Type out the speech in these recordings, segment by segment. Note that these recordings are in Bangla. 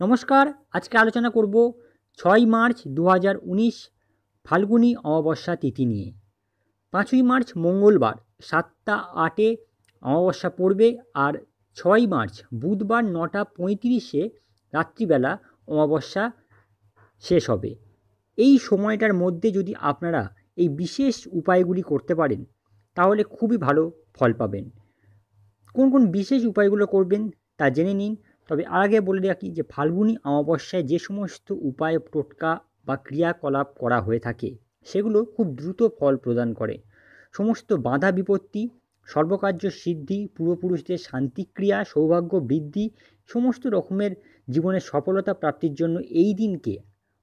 নমস্কার, আজকে আলোচনা করব ছয় মার্চ দু ফাল্গুনী অমাবস্যা তিথি নিয়ে। পাঁচই মার্চ মঙ্গলবার, সাতটা আটে অমাবস্যা পড়বে আর ছয় মার্চ বুধবার নটা পঁয়ত্রিশে রাত্রিবেলা অমাবস্যা শেষ হবে। এই সময়টার মধ্যে যদি আপনারা এই বিশেষ উপায়গুলি করতে পারেন, তাহলে খুবই ভালো ফল পাবেন। কোন কোন বিশেষ উপায়গুলো করবেন তা জেনে নিন। তবে আর আগে বলে রাখি যে ফাল্গুনী অমাবস্যায় যে সমস্ত উপায় টোটকা বা ক্রিয়াকলাপ করা হয়ে থাকে, সেগুলো খুব দ্রুত ফল প্রদান করে। সমস্ত বাধা বিপত্তি, সর্বকার্য সিদ্ধি, পূর্বপুরুষদের শান্তিক্রিয়া, সৌভাগ্য বৃদ্ধি, সমস্ত রকমের জীবনের সফলতা প্রাপ্তির জন্য এই দিনকে,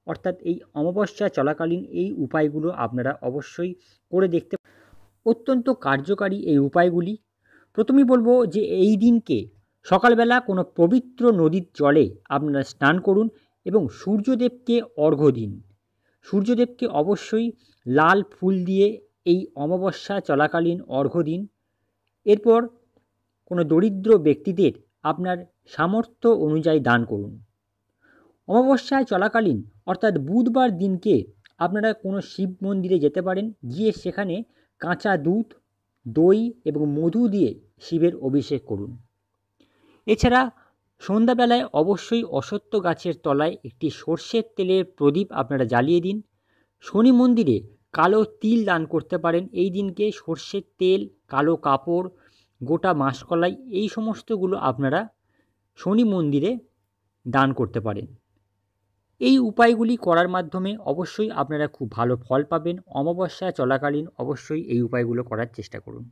অর্থাৎ এই অমাবস্যা চলাকালীন এই উপায়গুলো আপনারা অবশ্যই করে দেখতে অত্যন্ত কার্যকারী এই উপায়গুলি। প্রথমেই বলব যে এই দিনকে সকালবেলা কোনো পবিত্র নদীর জলে আপনারা স্নান করুন এবং সূর্যদেবকে অর্ঘ্য দিন। সূর্যদেবকে অবশ্যই লাল ফুল দিয়ে এই অমাবস্যা চলাকালীন অর্ঘ্য দিন। এরপর কোনো দরিদ্র ব্যক্তিদের আপনার সামর্থ্য অনুযায়ী দান করুন। অমাবস্যায় চলাকালীন, অর্থাৎ বুধবার দিনকে আপনারা কোনো শিব মন্দিরে যেতে পারেন, গিয়ে সেখানে কাঁচা দুধ, দই এবং মধু দিয়ে শিবের অভিষেক করুন। এছাড়া সন্ধ্যাবেলায় অবশ্যই অসত্য গাছের তলায় একটি সর্ষের তেলের প্রদীপ আপনারা জ্বালিয়ে দিন। শনি মন্দিরে কালো তিল দান করতে পারেন। এই দিনকে সর্ষের তেল, কালো কাপড়, গোটা মাসকলাই এই সমস্তগুলো আপনারা শনি মন্দিরে দান করতে পারেন। এই উপায়গুলি করার মাধ্যমে অবশ্যই আপনারা খুব ভালো ফল পাবেন। অমাবস্যা চলাকালীন অবশ্যই এই উপায়গুলো করার চেষ্টা করুন।